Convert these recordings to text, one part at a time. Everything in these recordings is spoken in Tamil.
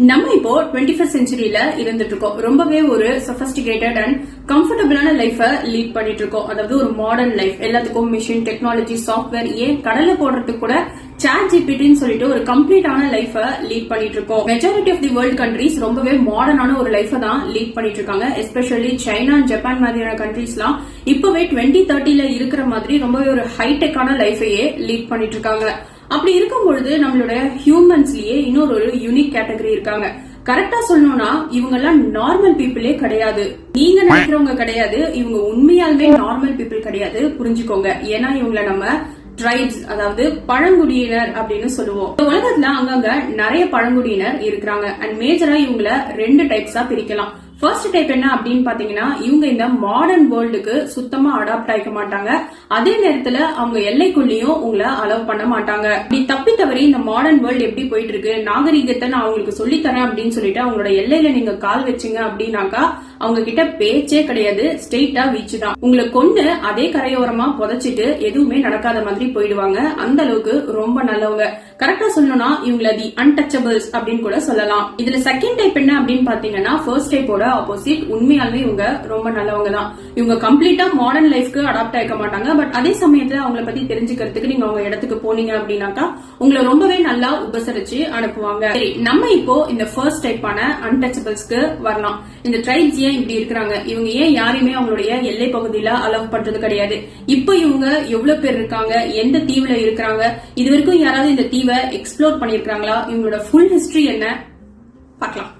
நம்ம இப்போ டுவெண்ட்டி ஃபர்ஸ்ட் செஞ்சுரியில இருந்துட்டு இருக்கோம் ரொம்பவே ஒரு சொபஸ்டிகேட்டட் அண்ட் கம்ஃபர்டபுளான லைஃப லீட் பண்ணிட்டு இருக்கோம் அதாவது ஒரு மாடர்ன் லைஃப் எல்லாத்துக்கும் மிஷின் டெக்னாலஜி சாஃப்ட்வேர் ஏன் கடலை போடுறதுக்கு கூட சாட் ஜிபிடின்னு சொல்லிட்டு ஒரு கம்ப்ளீட்டான லைஃப லீட் பண்ணிட்டு இருக்கோம் majority of the world countries ரொம்பவே மாடர்னான ஒரு லைஃபை தான் லீட் பண்ணிட்டு இருக்காங்க எஸ்பெஷலி சைனா அண்ட் ஜப்பான் மாதிரியான கண்ட்ரீஸ்லாம் இப்பவே டுவெண்ட்டி தேர்ட்டில இருக்கிற மாதிரி ரொம்பவே ஒரு ஹைடெக்கான லைஃபையே லீட் பண்ணிட்டு இருக்காங்க அப்படி இருக்கும் பொழுது நம்மளுடைய ஹியூமன்ஸ்லயே இன்னொரு ஒரு யூனிக் கேட்டகரி இருக்காங்க. கரெக்டா சொல்லணும்னா இவங்க எல்லாம் நார்மல் பீப்புளே கிடையாது. நீங்க நினைக்கிறவங்க கிடையாது. இவங்க உண்மையாலுமே நார்மல் பீப்புள் கிடையாது. புரிஞ்சுக்கோங்க. ஏன்னா இவங்கள நம்ம ட்ரைப்ஸ் அதாவது பழங்குடியினர் அப்படின்னு சொல்லுவோம். இந்த உலகத்துல அங்கங்க நிறைய பழங்குடியினர் இருக்கிறாங்க. அண்ட் மேஜரா இவங்கள ரெண்டு டைப்ஸா பிரிக்கலாம். ஃபர்ஸ்ட் டைப் என்ன அப்படின்னு பாத்தீங்கன்னா இவங்க இந்த மாடர்ன் வேர்ல்டுக்கு சுத்தமா அடாப்ட் ஆயிக்க மாட்டாங்க. அதே நேரத்துல அவங்க எல்லைக்குள்ளேயும் உங்களை அலோவ் பண்ண மாட்டாங்க. இப்படி தப்பி தவறி இந்த மாடர்ன் வேர்ல்டு எப்படி போயிட்டு இருக்கு? நாகரீகத்தை நான் அவங்களுக்கு சொல்லித்தரேன் அப்படின்னு சொல்லிட்டு அவங்களோட எல்லையில நீங்க கால் வச்சீங்க அப்படின்னாக்கா அவங்க கிட்ட பேச்சே கிடையாது ஸ்ட்ரெயிட்டா வீச்சு தான். உங்களை கொண்டு அதே கரையோரமா புதைச்சிட்டு எதுவுமே நடக்காத மாதிரி போயிடுவாங்க. அந்த அளவுக்கு ரொம்ப நல்லவங்க. கரெக்டா சொல்லணும்னா இவங்கள தி அன்டச்சபிள்ஸ் அப்படின்னு கூட சொல்லலாம். இதுல செகண்ட் டைப் என்ன அப்படின்னு பாத்தீங்கன்னா ஃபர்ஸ்ட் டைப்போட ஆப்போசிட் உண்மையாலுமே இவங்க ரொம்ப நல்லவங்க தான். இவங்க கம்ப்ளீட்டா மாடர்ன் லைஃப்க்கு அடாப்ட் ஆயிக்க மாட்டாங்க. பட் அதே சமயத்துல அவங்கள பத்தி தெரிஞ்சுக்கிறதுக்கு நீங்க அவங்க இடத்துக்கு போனீங்க அப்படின்னாக்கா உங்களை ரொம்பவே நல்லா உபசரிச்சு அனுப்புவாங்க. சரி நம்ம இப்போ இந்த ஃபர்ஸ்ட் டைப்பான அன்டச்சபிள்ஸ்க்கு வரலாம். இந்த ட்ரைப்ஸ் ஏன் இப்படி இருக்கிறாங்க? இவங்க ஏன் யாரையுமே அவங்களுடைய எல்லை பகுதியில அலோவ் பண்றது கிடையாது? இப்ப இவங்க எவ்வளவு பேர் இருக்காங்க? எந்த தீவுல இருக்கிறாங்க? இது வரைக்கும் யாராவது இந்த தீவை எக்ஸ்ப்ளோர் பண்ணிருக்காங்களா இவங்களோட ஃபுல் ஹிஸ்டரி என்ன? பார்க்கலாம்.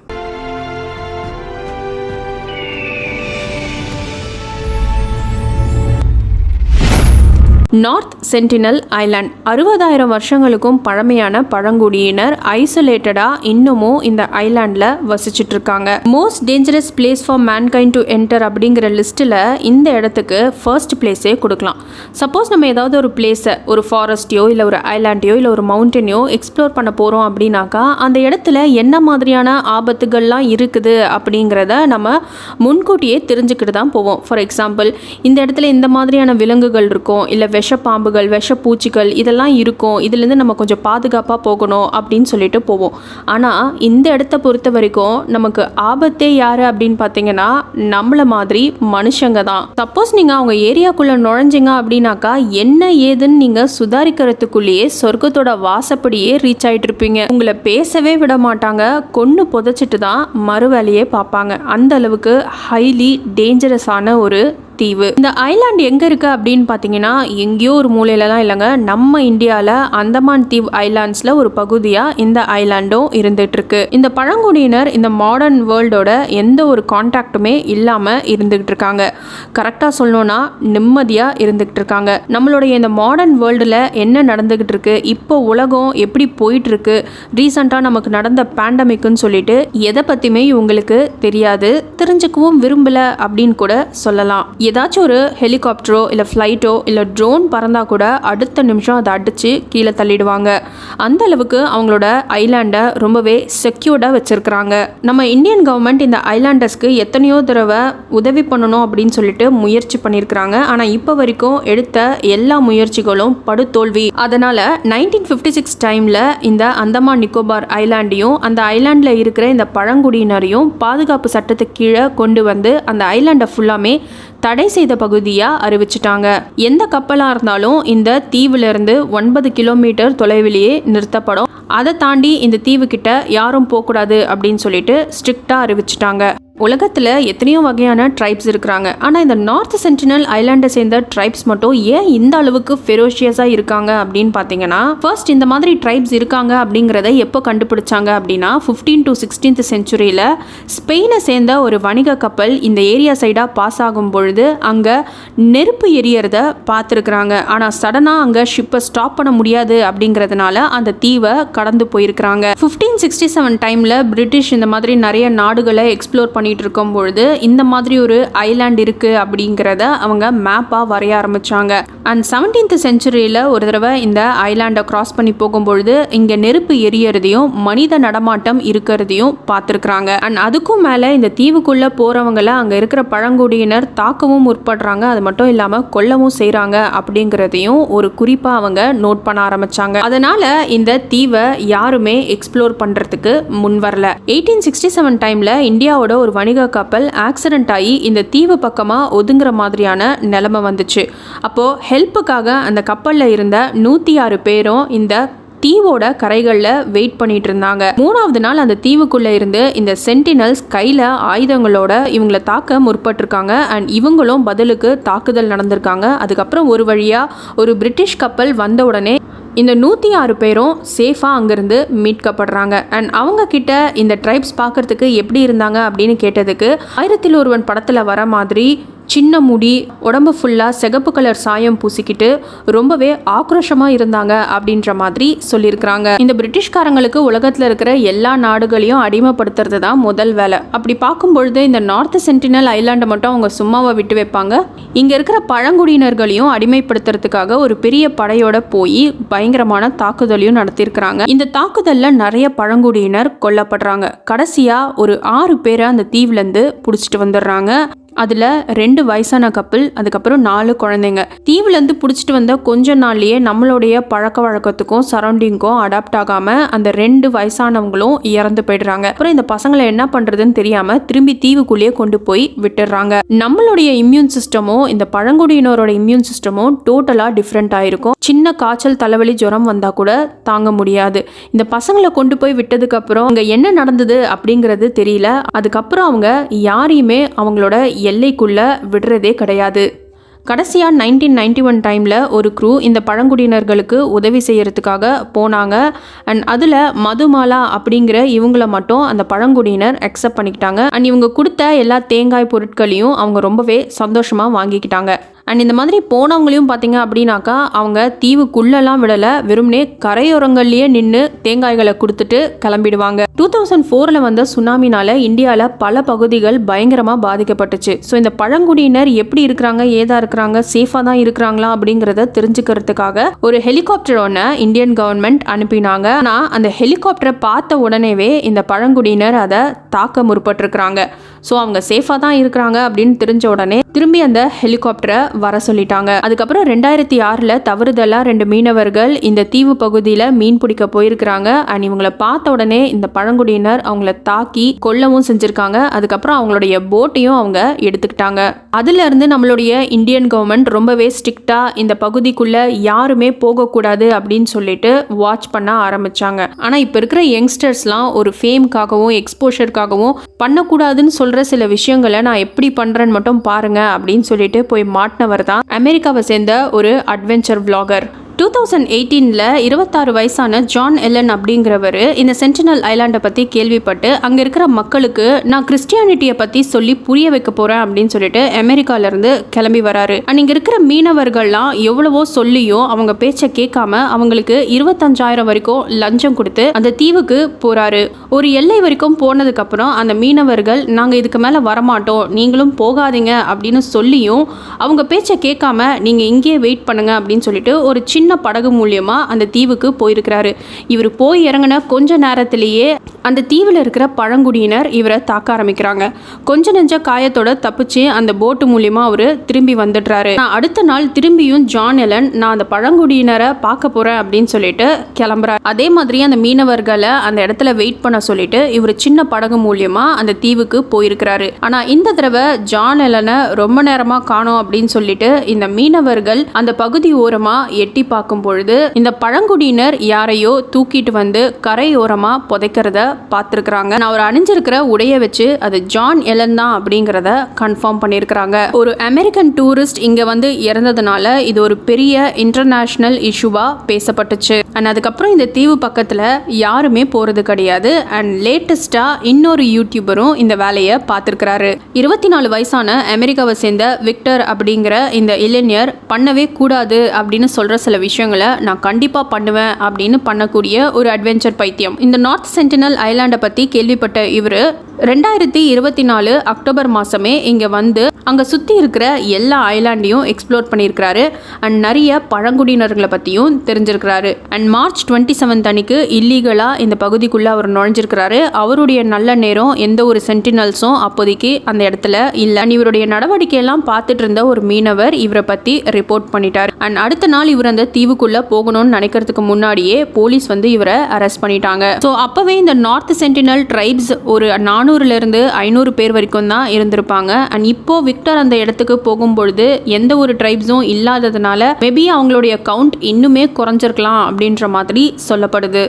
நார்த் சென்டினல் ஐலாண்ட். அறுபதாயிரம் வருஷங்களுக்கும் பழமையான பழங்குடியினர் ஐசோலேட்டடா இன்னமும் இந்த ஐலாண்டில் வசிச்சுட்டு இருக்காங்க most dangerous place for mankind to enter அப்படிங்கிற லிஸ்ட்டில் இந்த இடத்துக்கு ஃபர்ஸ்ட் பிளேஸே கொடுக்கலாம். சப்போஸ் நம்ம ஏதாவது ஒரு பிளேஸை ஒரு ஃபாரஸ்ட்டையோ இல்லை ஒரு ஐலாண்டையோ இல்லை ஒரு மவுண்டனையோ எக்ஸ்ப்ளோர் பண்ண போகிறோம் அப்படின்னாக்கா அந்த இடத்துல என்ன மாதிரியான ஆபத்துகள்லாம் இருக்குது அப்படிங்கிறத நம்ம முன்கூட்டியே தெரிஞ்சுக்கிட்டு தான் போவோம். ஃபார் எக்ஸாம்பிள் இந்த இடத்துல இந்த மாதிரியான விலங்குகள் இருக்கும் இல்லை விஷப்பாம்புகள் விஷப்பூச்சிகள் இதெல்லாம் இருக்கும். இதுலேருந்து நம்ம கொஞ்சம் பாதுகாப்பாக போகணும் அப்படின்னு சொல்லிட்டு போவோம். ஆனால் இந்த இடத்த பொறுத்த வரைக்கும் நமக்கு ஆபத்தே யார் அப்படின்னு பார்த்தீங்கன்னா நம்மள மாதிரி மனுஷங்க தான். சப்போஸ் நீங்கள் அவங்க ஏரியாக்குள்ளே நுழைஞ்சிங்க அப்படின்னாக்கா என்ன ஏதுன்னு நீங்கள் சுதாரிக்கிறதுக்குள்ளேயே சொர்க்கத்தோட வாசப்படியே ரீச் ஆகிட்டு இருப்பீங்க. உங்களை பேசவே விட மாட்டாங்க. கொன்று புதைச்சிட்டு தான் மறு வேலையே பார்ப்பாங்க. அந்த அளவுக்கு ஹைலி டேஞ்சரஸான ஒரு தீவு. இந்த ஐலாண்ட் எங்கே இருக்குது அப்படின்னு பார்த்தீங்கன்னா எங்கேயோ ஒரு மூலையிலலாம் இல்லைங்க. நம்ம இந்தியாவில் அந்தமான் தீவு ஐலாண்ட்ஸ்ல ஒரு பகுதியாக இந்த ஐலாண்டும் இருந்துகிட்ருக்கு. இந்த பழங்குடியினர் இந்த மாடர்ன் வேர்ல்டோட எந்த ஒரு கான்டாக்டுமே இல்லாமல் இருந்துகிட்டு இருக்காங்க கரெக்டாக சொல்லணும்னா நிம்மதியாக இருந்துகிட்டு இருக்காங்க நம்மளுடைய இந்த மாடர்ன் வேர்ல்டில் என்ன நடந்துகிட்டு இருக்கு இப்போ உலகம் எப்படி போயிட்டு இருக்கு ரீசண்டாக நமக்கு நடந்த பேண்டமிக்குன்னு சொல்லிட்டு எதை பற்றியுமே இவங்களுக்கு தெரியாது. தெரிஞ்சுக்கவும் விரும்பலை அப்படின்னு கூட சொல்லலாம். ஏதாச்சும் ஒரு ஹெலிகாப்டரோ இல்லை ஃப்ளைட்டோ இல்லை ட்ரோன் பறந்தால் கூட அடுத்த நிமிஷம் அதை அடித்து கீழே தள்ளிடுவாங்க. அந்த அளவுக்கு அவங்களோட ஐலாண்டை ரொம்பவே செக்யூர்டாக வச்சுருக்குறாங்க. நம்ம இந்தியன் கவர்மெண்ட் இந்த ஐலாண்டர்ஸ்க்கு எத்தனையோ தடவை உதவி பண்ணணும் அப்படின்னு சொல்லிட்டு முயற்சி பண்ணியிருக்கிறாங்க ஆனால் இப்போ வரைக்கும் எடுத்த எல்லா முயற்சிகளும் படுதோல்வி. அதனால் நைன்டீன் ஃபிஃப்டி சிக்ஸ் டைமில் இந்த அந்தமான் நிக்கோபார் ஐலாண்டையும் அந்த ஐலாண்டில் இருக்கிற இந்த பழங்குடியினரையும் பாதுகாப்பு சட்டத்துக்கு கீழே கொண்டு வந்து அந்த ஐலாண்டை ஃபுல்லாமே தடை செய்த பகுதியாக அறிவிச்சிட்டாங்க. எந்த கப்பலாக இருந்தாலும் இந்த தீவிலிருந்து ஒன்பது கிலோமீட்டர் தொலைவிலேயே நிறுத்தப்படும். அதை தாண்டி இந்த தீவுக்கிட்ட யாரும் போகக்கூடாது அப்படின்னு சொல்லிட்டு ஸ்ட்ரிக்டாக அறிவிச்சிட்டாங்க. உலகத்தில் எத்தனையோ வகையான ட்ரைப்ஸ் இருக்கிறாங்க. ஆனால் இந்த நார்த் சென்டினல் ஐலாண்டை சேர்ந்த ட்ரைப்ஸ் மட்டும் ஏன் இந்த அளவுக்கு ஃபெரோஷியஸாக இருக்காங்க அப்படின்னு பார்த்தீங்கன்னா ஃபர்ஸ்ட் இந்த மாதிரி ட்ரைப்ஸ் இருக்காங்க அப்படிங்கிறத எப்போ கண்டுபிடிச்சாங்க அப்படின்னா ஃபிஃப்டீன் டு சிக்ஸ்டீன்த் செஞ்சுரியில் ஸ்பெயினை சேர்ந்த ஒரு வணிக கப்பல் இந்த ஏரியா சைடாக பாஸ் ஆகும் பொழுது அங்கே நெருப்பு எரியறத பார்த்துருக்குறாங்க. ஆனால் சடனாக அங்கே ஷிப்பை ஸ்டாப் பண்ண முடியாது அப்படிங்கிறதுனால அந்த தீவை கடந்து போயிருக்கிறாங்க. ஃபிஃப்டீன் சிக்ஸ்டி செவன் டைமில் பிரிட்டிஷ் இந்த மாதிரி நிறைய நாடுகளை எக்ஸ்ப்ளோர் பண்ணி பண்ணிகிட்டு இருக்கும் பொழுது இந்த மாதிரி ஒரு ஐலாண்ட் இருக்கு அப்படிங்கிறத அவங்க மேப்பாக வரைய ஆரம்பிச்சாங்க. அண்ட் செவன்டீன்த் செஞ்சுரியில் ஒரு தடவை இந்த ஐலாண்டை கிராஸ் பண்ணி போகும்பொழுது இங்கே நெருப்பு எரியறதையும் மனித நடமாட்டம் இருக்கிறதையும் பார்த்துருக்குறாங்க. அண்ட் அதுக்கும் மேலே இந்த தீவுக்குள்ளே போகிறவங்கள அங்கே இருக்கிற பழங்குடியினர் தாக்கவும் முற்படுறாங்க. அது மட்டும் இல்லாமல் கொல்லவும் செய்கிறாங்க அப்படிங்கிறதையும் ஒரு குறிப்பாக அவங்க நோட் பண்ண ஆரம்பிச்சாங்க. அதனால் இந்த தீவை யாருமே எக்ஸ்ப்ளோர் பண்ணுறதுக்கு முன் வரல. எயிட்டீன் சிக்ஸ்டி செவன் டைமில் இந்தியாவோட ஒரு வணிக கப்பல் ஆக்சிடென்ட் ஆகி இந்த தீவு பக்கமாக ஒதுங்குற மாதிரியான நிலமை வந்துச்சு. அப்போது ஹெல்ப்புக்காக அந்த கப்பலில் இருந்த நூற்றி ஆறு பேரும் இந்த தீவோட கரைகளில் வெயிட் பண்ணிட்டு இருந்தாங்க. மூணாவது நாள் அந்த தீவுக்குள்ளே இருந்து இந்த சென்டினல்ஸ் கையில் ஆயுதங்களோட இவங்களை தாக்க முற்பட்டிருக்காங்க. அண்ட் இவங்களும் பதிலுக்கு தாக்குதல் நடந்திருக்காங்க. அதுக்கப்புறம் ஒரு வழியாக ஒரு பிரிட்டிஷ் கப்பல் வந்த உடனே இந்த நூற்றி ஆறு பேரும் சேஃபாக அங்கேருந்து மீட்கப்படுறாங்க. அண்ட் அவங்க கிட்ட இந்த ட்ரைப்ஸ் பார்க்கறதுக்கு எப்படி இருந்தாங்க அப்படின்னு கேட்டதுக்கு ஆயிரத்தில் ஒருவன் படத்தில் வர மாதிரி சின்ன முடி உடம்பு ஃபுல்லாக சிகப்பு கலர் சாயம் பூசிக்கிட்டு ரொம்பவே ஆக்ரோஷமாக இருந்தாங்க அப்படின்ற மாதிரி சொல்லியிருக்கிறாங்க. இந்த பிரிட்டிஷ்காரங்களுக்கு உலகத்தில் இருக்கிற எல்லா நாடுகளையும் அடிமைப்படுத்துறது தான் முதல் வேலை. அப்படி பார்க்கும்பொழுது இந்த நார்த் சென்டினல் ஐலாண்டை மட்டும் அவங்க சும்மாவை விட்டு வைப்பாங்க. இங்கே இருக்கிற பழங்குடியினர்களையும் அடிமைப்படுத்துறதுக்காக ஒரு பெரிய படையோட போய் பயங்கரமான தாக்குதலையும் நடத்தியிருக்கிறாங்க. இந்த தாக்குதலில் நிறைய பழங்குடியினர் கொல்லப்படுறாங்க. கடைசியாக ஒரு ஆறு பேரை அந்த தீவுலேருந்து பிடிச்சிட்டு வந்துடுறாங்க. அதில் ரெண்டு வயசான கப்பல் அதுக்கப்புறம் நாலு குழந்தைங்க. தீவுலேருந்து பிடிச்சிட்டு வந்த கொஞ்ச நாள்லேயே நம்மளுடைய பழக்க வழக்கத்துக்கும் சரௌண்டிங்க்கும் அடாப்ட் ஆகாமல் அந்த ரெண்டு வயசானவங்களும் இறந்து போயிடுறாங்க. அப்புறம் இந்த பசங்களை என்ன பண்ணுறதுன்னு தெரியாமல் திரும்பி தீவுக்குள்ளேயே கொண்டு போய் விட்டுடுறாங்க. நம்மளுடைய இம்யூன் சிஸ்டமும் இந்த பழங்குடியினரோட இம்யூன் சிஸ்டமும் டோட்டலாக டிஃப்ரெண்ட் ஆயிருக்கும். சின்ன காய்ச்சல் தலைவலி ஜுரம் வந்தால் கூட தாங்க முடியாது. இந்த பசங்களை கொண்டு போய் விட்டதுக்கப்புறம் அங்கே என்ன நடந்தது அப்படிங்கிறது தெரியல. அதுக்கப்புறம் அவங்க யாரையுமே அவங்களோட எல்லைக்குள்ளே விடுறதே கிடையாது. கடைசியாக நைன்டீன் நைன்டி ஒன் டைமில் ஒரு க்ரூ இந்த பழங்குடியினர்களுக்கு உதவி செய்கிறதுக்காக போனாங்க. அண்ட் அதில் மதுமாலா அப்படிங்கிற இவங்கள மட்டும் அந்த பழங்குடியினர் அக்செப்ட் பண்ணிக்கிட்டாங்க. அண்ட் இவங்க கொடுத்த எல்லா தேங்காய் பொருட்களையும் அவங்க ரொம்பவே சந்தோஷமாக வாங்கிக்கிட்டாங்க. அண்ட் இந்த மாதிரி போனவங்களையும் பார்த்தீங்க அப்படின்னாக்கா அவங்க தீவுக்குள்ளெல்லாம் விடலை. வெறும்னே கரையோரங்கள்லேயே நின்று தேங்காய்களை கொடுத்துட்டு கிளம்பிடுவாங்க. டூ தௌசண்ட் ஃபோரில் வந்த சுனாமினால் இந்தியாவில் பல பகுதிகள் பயங்கரமாக பாதிக்கப்பட்டுச்சு. ஸோ இந்த பழங்குடியினர் எப்படி இருக்கிறாங்க ஏதா இருக்கிறாங்க சேஃபாக தான் இருக்கிறாங்களா அப்படிங்கிறத தெரிஞ்சுக்கிறதுக்காக ஒரு ஹெலிகாப்டர் ஒன்று இந்தியன் கவர்மெண்ட் அனுப்பினாங்க. ஆனால் அந்த ஹெலிகாப்டரை பார்த்த உடனேவே இந்த பழங்குடியினர் அதை தாக்க முற்பட்டிருக்கிறாங்க. ஸோ அவங்க சேஃபாக தான் இருக்கிறாங்க அப்படின்னு தெரிஞ்ச உடனே திரும்பி அந்த ஹெலிகாப்டரை வர சொல்லிட்டாங்க. அதுக்கப்புறம் ரெண்டாயிரத்தி ஆறில் தவறுதலாக ரெண்டு மீனவர்கள் இந்த தீவு பகுதியில் மீன் பிடிக்க போயிருக்கிறாங்க. அண்ட் இவங்களை பார்த்த உடனே இந்த பழங்குடியினர் அவங்கள தாக்கி கொல்லவும் செஞ்சுருக்காங்க. அதுக்கப்புறம் அவங்களுடைய போட்டையும் அவங்க எடுத்துக்கிட்டாங்க. அதுல இருந்து நம்மளுடைய இந்தியன் கவர்மெண்ட் ரொம்பவே ஸ்ட்ரிக்டாக இந்த பகுதிக்குள்ளே யாருமே போகக்கூடாது அப்படின்னு சொல்லிட்டு வாட்ச் பண்ண ஆரம்பிச்சாங்க. ஆனால் இப்போ இருக்கிற யங்ஸ்டர்ஸ்லாம் ஒரு ஃபேம்க்காகவும் எக்ஸ்போஷருக்காகவும் பண்ணக்கூடாதுன்னு சொல்கிற சில விஷயங்களை நான் எப்படி பண்ணுறேன்னு மட்டும் பாருங்க அப்படின்னு சொல்லிட்டு போய் மாட்டினவர் தான் அமெரிக்காவை சேர்ந்த ஒரு அட்வென்ச்சர் vlogger. டூ தௌசண்ட் எயிட்டீனில் இருபத்தாறு வயசான ஜான் எல்லன் அப்படிங்கிறவர் இந்த சென்டினல் ஐலாண்டை பற்றி கேள்விப்பட்டு அங்கே இருக்கிற மக்களுக்கு நான் கிறிஸ்டியானிட்டியை பற்றி சொல்லி புரிய வைக்க போகிறேன் அப்படின்னு சொல்லிட்டு அமெரிக்காவிலேருந்து கிளம்பி வராரு. அண்ட் இங்கே இருக்கிற மீனவர்கள்லாம் எவ்வளவோ சொல்லியும் அவங்க பேச்சை கேட்காம அவங்களுக்கு இருபத்தஞ்சாயிரம் வரைக்கும் லஞ்சம் கொடுத்து அந்த தீவுக்கு போகிறாரு ஒரு எல்லை வரைக்கும் போனதுக்கப்புறம் அந்த மீனவர்கள் நாங்கள் இதுக்கு மேலே வரமாட்டோம் நீங்களும் போகாதீங்க அப்படின்னு சொல்லியும் அவங்க பேச்சை கேட்காம நீங்கள் இங்கேயே வெயிட் பண்ணுங்க அப்படின்னு சொல்லிட்டு ஒரு சின்ன படகு மூலியமாக அந்த தீவுக்கு போயிருக்கிறாரு. இவர் போய் இறங்கின கொஞ்ச நேரத்திலேயே அந்த தீவில் இருக்கிற பழங்குடியினர் இவரை தாக்க ஆரம்பிக்கிறாங்க. கொஞ்ச நெஞ்ச காயத்தோட தப்பிச்சு அந்த போட்டு மூலியமா அவர் திரும்பி வந்துடுறாரு. நான் அடுத்த நாள் திரும்பியும் ஜான் எலன் நான் அந்த பழங்குடியினரை பார்க்க போறேன் அப்படின்னு சொல்லிட்டு கிளம்புறாரு. அதே மாதிரி அந்த மீனவர்களை அந்த இடத்துல வெயிட் பண்ண சொல்லிட்டு இவர் சின்ன படகு மூலியமா அந்த தீவுக்கு போயிருக்கிறாரு. ஆனா இந்த தடவை ஜான் எலனை ரொம்ப நேரமா காணோம் அப்படின்னு சொல்லிட்டு இந்த மீனவர்கள் அந்த பகுதி ஓரமா எட்டி பார்க்கும் பொழுது இந்த பழங்குடியினர் யாரையோ தூக்கிட்டு வந்து கரையோரமா புதைக்கிறத பார்த்துருக்குறாங்க. நான் அவர் அணிஞ்சிருக்கிற உடைய வச்சு அது ஜான் எலன் தான் அப்படிங்கிறத கன்ஃபார்ம் பண்ணியிருக்கிறாங்க. ஒரு அமெரிக்கன் டூரிஸ்ட் இங்க வந்து இறந்ததுனால இது ஒரு பெரிய இன்டர்நேஷனல் இஷ்யூவா பேசப்பட்டுச்சு. அண்ட் அதுக்கப்புறம் இந்த தீவு பக்கத்துல யாருமே போறது கிடையாது. அண்ட் லேட்டஸ்டா இன்னொரு யூடியூபரும் இந்த வேலையை பார்த்துருக்கிறாரு. இருபத்தி நாலு வயசான அமெரிக்காவை சேர்ந்த விக்டர் அப்படிங்கிற இந்த இளைஞர் பண்ணவே கூடாது அப்படின்னு சொல்ற சில விஷயம் விஷயங்களை நான் கண்டிப்பாக பண்ணுவேன் அப்படின்னு பண்ணக்கூடிய ஒரு அட்வென்ச்சர் பைத்தியம். இந்த நார்த் சென்டினல் ஐலாண்டை பற்றி கேள்விப்பட்ட இவர் ரெண்டாயிரத்தி இருபத்தி நாலு அக்டோபர் மாதமே இங்கே வந்து அங்கே சுற்றி இருக்கிற எல்லா ஐலாண்டையும் எக்ஸ்ப்ளோர் பண்ணியிருக்கிறாரு. அண்ட் நிறைய பழங்குடியினர்களை பற்றியும் தெரிஞ்சிருக்கிறாரு. அண்ட் மார்ச் டுவெண்ட்டி செவன்த் அன்னைக்கு இல்லீகலாக இந்த பகுதிக்குள்ளே அவர் நுழைஞ்சிருக்கிறாரு. அவருடைய நல்ல நேரம் எந்த ஒரு சென்டினல்ஸும் அப்போதைக்கு அந்த இடத்துல இல்லை. அண்ட் இவருடைய நடவடிக்கையெல்லாம் பார்த்துட்டு இருந்த ஒரு மீனவர் இவரை பற்றி ரிப்போர்ட் பண்ணிட்டார். அண்ட் அடுத்த நாள் இவர் அந்த தீவுக்குள்ளே போகணும்னு நினைக்கிறதுக்கு முன்னாடியே போலீஸ் வந்து இவரை அரெஸ்ட் பண்ணிட்டாங்க. ஸோ அப்போவே இந்த நார்த் சென்டினல் ட்ரைப்ஸ் ஒரு நானூறுலேருந்து ஐநூறு பேர் வரைக்கும் தான் இருந்திருப்பாங்க. அண்ட் இப்போ விக்டர் அந்த இடத்துக்கு போகும்பொழுது எந்த ஒரு ட்ரைப்ஸும் இல்லாததுனால மேபி அவங்களுடைய கவுண்ட் இன்னுமே குறைஞ்சிருக்கலாம் அப்படின்ற மாதிரி சொல்லப்படுது.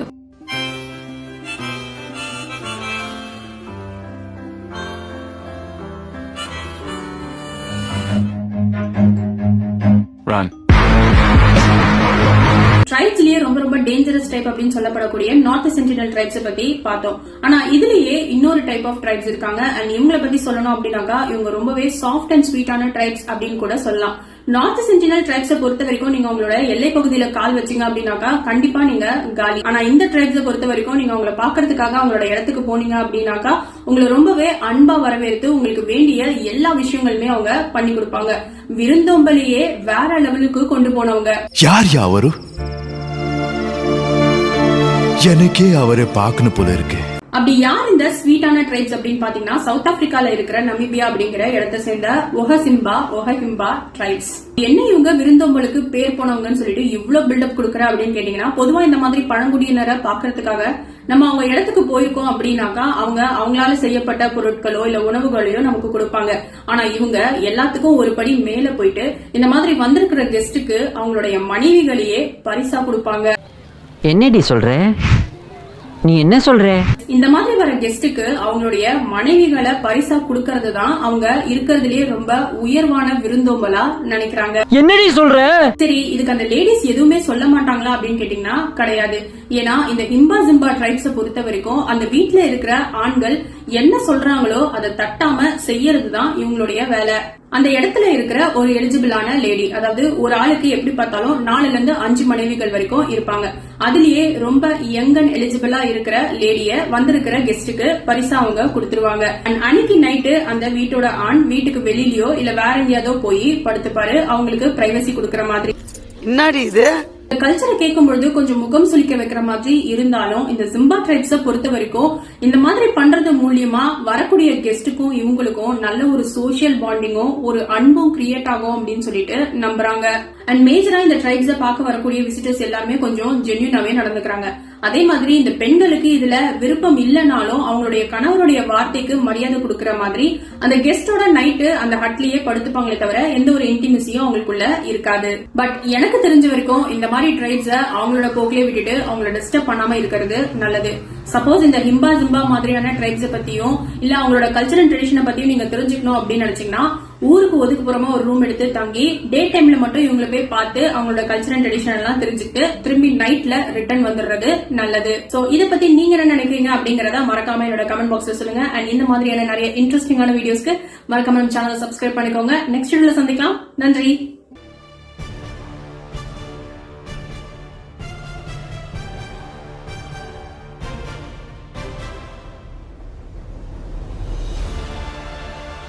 ட்ரைப்ஸ்லயே ரொம்ப ரொம்ப டேஞ்சரஸ் டைப் அப்படின்னு சொல்லப்படக்கூடிய நார்த் சென்டினல் ட்ரைப்ஸ் பத்தி பார்த்தோம். ஆனா இதுலயே இன்னொரு டைப் ஆஃப் ட்ரைப்ஸ் இருக்காங்க. அண்ட் இவங்களை பத்தி சொல்லணும் அப்படின்னாக்கா இவங்க ரொம்பவே சாஃப்ட் அண்ட் ஸ்வீட்டான ட்ரைப்ஸ் அப்படின்னு கூட சொல்லலாம். நார்த் சென்டினல் ட்ரைப்ஸை பொறுத்த வரைக்கும் நீங்க உங்களோட எல்லை பகுதியில கால் வச்சீங்க அப்படின்னாக்கா கண்டிப்பா நீங்க காலி. ஆனா இந்த ட்ரைப்ஸை பொறுத்த வரைக்கும் நீங்க அவங்கள பாக்குறதுக்காக அவங்களோட இடத்துக்கு போனீங்க அப்படின்னாக்கா உங்களை ரொம்பவே அன்பா வரவேற்று உங்களுக்கு வேண்டிய எல்லா விஷயங்களுமே அவங்க பண்ணி கொடுப்பாங்க. விருந்தோம்பலையே வேற லெவலுக்கு கொண்டு போனவங்க. யார் யாவரும் எனக்கே அவரை பார்க்கணும் போல இருக்கு. அப்படி யார் இந்த ஸ்வீட்டான ட்ரைப்ஸ் அப்படின்னு பாத்தீங்கன்னா சவுத் ஆப்பிரிக்கால இருக்கிற நமீபியா அப்படிங்கிற இடத்தை சேர்ந்த ஒஹசிம்பா ஒஹஹிம்பா ட்ரைப்ஸ் என்ன இவங்க விருந்தோம்பலுக்கு பேர் போனவங்கன்னு சொல்லிட்டு இவ்ளோ பில்டப் கொடுக்குற அப்படின்னு கேட்டீங்கன்னா பொதுவா இந்த மாதிரி பழங்குடியினரை பாக்குறதுக்காக நம்ம அவங்க இடத்துக்கு போயிருக்கோம் அப்படின்னாக்கா அவங்க அவங்களால செய்யப்பட்ட பொருட்களோ இல்ல உணவுகளையோ நமக்கு கொடுப்பாங்க. ஆனா இவங்க எல்லாத்துக்கும் ஒரு படி மேல போயிட்டு இந்த மாதிரி வந்திருக்கிற கெஸ்ட்டுக்கு அவங்களுடைய மனைவிகளையே பரிசா கொடுப்பாங்க. என்னடி சொல்ற? நீ என்ன சொல்ற? இந்த மாதிரி வர கெஸ்ட்டுக்கு அவங்களுடைய மனைவிகளை பரிசா கொடுக்கறது தான் அவங்க இருக்கிறதுலயே ரொம்ப உயர்வான விருந்தோம்பலா நினைக்கிறாங்க. என்னடி சொல்ற? சரி இதுக்கு அந்த லேடிஸ் எதுவுமே சொல்ல மாட்டாங்களா அப்படின்னு கேட்டீங்கன்னா கிடையாது. ஏன்னா இந்த இம்பா ஜிம்பா ட்ரைப்ஸ பொறுத்த வரைக்கும் அந்த வீட்ல இருக்கிற ஆண்கள் என்ன சொல்றாங்களோ அதை தட்டாம செய்யறது தான் இவங்களுடைய வேலை. அந்த இடத்துல இருக்கிற ஒரு எலிஜிபிளான லேடி அதாவது ஒரு ஆளுக்கு எப்படி பார்த்தாலும் நாலுல இருந்து அஞ்சு மனைவிகள் வரைக்கும் இருப்பாங்க. அதுலயே ரொம்ப யங் அண்ட் எலிஜிபிளா இருக்கிற லேடிய வந்திருக்கிற கெஸ்ட்டுக்கு பரிசா அவங்க கொடுத்துருவாங்க. அண்ட் அன்னைக்கு நைட்டு அந்த வீட்டோட ஆண் வீட்டுக்கு வெளியிலயோ இல்ல வேற எங்கேயாதோ போய் படுத்துப்பாரு. அவங்களுக்கு பிரைவசி கொடுக்கற மாதிரி. என்னடி இது? கல்ச்சரை கேட்கும் பொழுது கொஞ்சம் முகம் சுளிக்க வைக்கிற மாதிரி இருந்தாலும் இந்த சிம்பா ட்ரைப்ஸ பொறுத்த வரைக்கும் இந்த மாதிரி பண்றது மூலியமா வரக்கூடிய கெஸ்ட்டுக்கும் இவங்களுக்கும் நல்ல ஒரு சோசியல் பாண்டிங்கும் ஒரு அன்பும் கிரியேட் ஆகும் அப்படின்னு சொல்லிட்டு நம்புறாங்க. அண்ட் மேஜரா இந்த ட்ரைப்ஸ பார்க்க வரக்கூடிய விசிட்டர்ஸ் எல்லாருமே கொஞ்சம் ஜென்யூனாவே நடந்துக்கிறாங்க. அதே மாதிரி இந்த பெண்களுக்கு இதுல விருப்பம் இல்லைனாலும் அவங்களுடைய கணவருடைய வார்த்தைக்கு மரியாதை கொடுக்கற மாதிரி அந்த கெஸ்டோட நைட்டு அந்த ஹட்லயே படுத்துப்பாங்களே தவிர எந்த ஒரு இன்டிமிசியும் அவங்களுக்குள்ள இருக்காது. பட் எனக்கு தெரிஞ்ச வரைக்கும் இந்த மாதிரி ட்ரைப்ஸ அவங்களோட போக்கிலே விட்டுட்டு அவங்கள டிஸ்டர்ப் பண்ணாம இருக்கிறது நல்லது. சப்போஸ் இந்த ஹிம்பா ஜிம்பா மாதிரியான ட்ரைப்ஸ பத்தியும் இல்ல அவங்களோட கல்ச்சரல் ட்ரெடிஷனை பத்தியும் நீங்க தெரிஞ்சுக்கணும் அப்படின்னு நினைச்சீங்கன்னா ஊருக்கு ஒதுக்குப்புறமா ஒரு ரூம் எடுத்து தங்கி டே டைம்ல மட்டும் இவங்களை போய் பார்த்து அவங்களோட கல்ச்சரல் ட்ரெடிஷன் எல்லாம் தெரிஞ்சுட்டு திரும்பி நைட்ல ரிட்டர்ன் வந்துடுறது நல்லது. சோ இத பத்தி நீங்க என்ன நினைக்கிறீங்க அப்படிங்கறத மறக்காம என்னோட கமெண்ட் பாக்ஸ்ல சொல்லுங்க. அண்ட் இந்த மாதிரியான நிறைய இன்ட்ரெஸ்டிங்கான வீடியோஸ்க்கு மறக்காம நம்ம சேனல் சப்ஸ்கிரைப் பண்ணிக்கோங்க. நெக்ஸ்ட் வீடியோல சந்திக்கலாம். நன்றி.